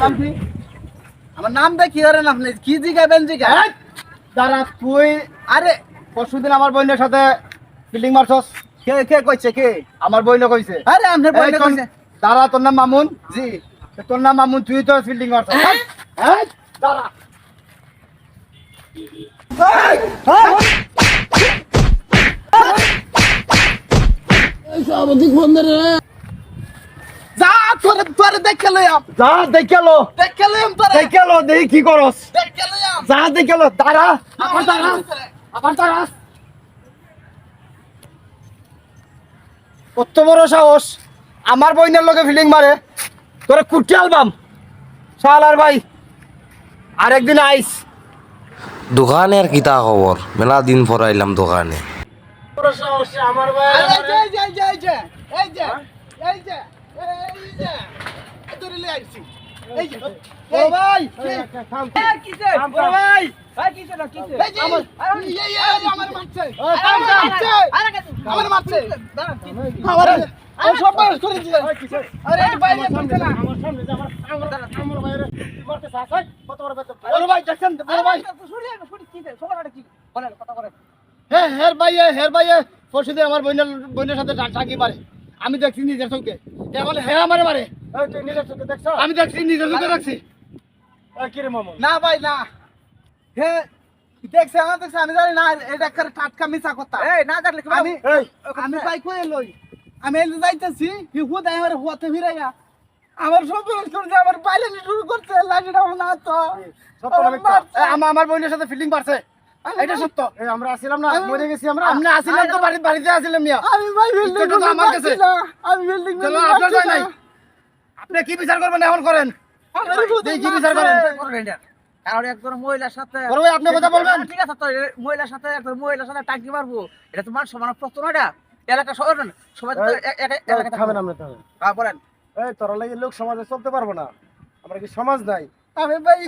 নাম কি? আমার নাম দে কি নাম নেই? কি জিগাবেন জিগা এই, দাঁড়া তুই আরে পরশুদিন আমার বোনের সাথে ফিল্ডিং মারছস। কে কে কইছে কে? আমার বইনে কইছে। আরে আপনার বইনে কইছে। দাঁড়া তোর নাম মামুন। জি। তোর নাম মামুন তুই তো ফিল্ডিং মারছস। এই, এই, দাঁড়া যা তোরে তোরে দেখে লইয়াম যা দেখে লো। দেখে লইয়াম তোরে। দেখে লো দেখি কি করস। দেখে লইয়াম যা দেখে লো দাঁড়া। আবার দাঁড়া। আবার দাঁড়া। কত বড় সাহস। আমার বইনের লগে ফিল্ডিং মারে। তোরে কুটি আলবাম। শালার ভাই। আরেকদিন আইস। দোকানের কিতা খবর? মেলা দিন পর আইলাম দোকানে। আমার ভাই হের ভাই হের ভাই পরশুদিন আমার বোনের বোনের সাথে মারে। আমি দেখছি নিজের চোখে। বলে হ্যাঁ আমারে মারে। আমি দেখছি নিজের চোখে দেখছি। না ভাই না। হে দেখছে না দেখছে আমি জানি না এটা করে টাটকা মিছা কথা। এই না দেখলে আমি আমি বাইক হয়ে লই। আমি এলে যাইতেছি হি হুদ আমার হুয়াতে ফিরাইয়া। আমার সব করছে আমার বাইলে শুরু করছে লাঠিটা না তো। আমার আমার বোনের সাথে ফিল্ডিং পারছে এটা সত্য। আমরা আসিলাম না মরে গেছি আমরা। আমরা আসিলাম তো বাড়ি বাড়িতে আসিলাম মিয়া। আমি ভাই বিল্ডিং আমার কাছে। আমি বিল্ডিং আপনার নাই। আপনি কি বিচার করবেন এখন করেন? কি বিচার করেন। কারণ একজন মহিলার সাথে আপনি কথা বলবেন? ঠিক আছে তো মহিলার সাথে একজন মহিলার সাথে টাঙ্কি মারবো। এটা তো মান সমান প্রশ্ন এটা। এলাকা সবাই সবাই খাবেন আমরা হ্যাঁ, বলেন। এই তোরা লাগে লোক সমাজে চলতে পারব না। আমরা কি সমাজ নাই? আমি ভাই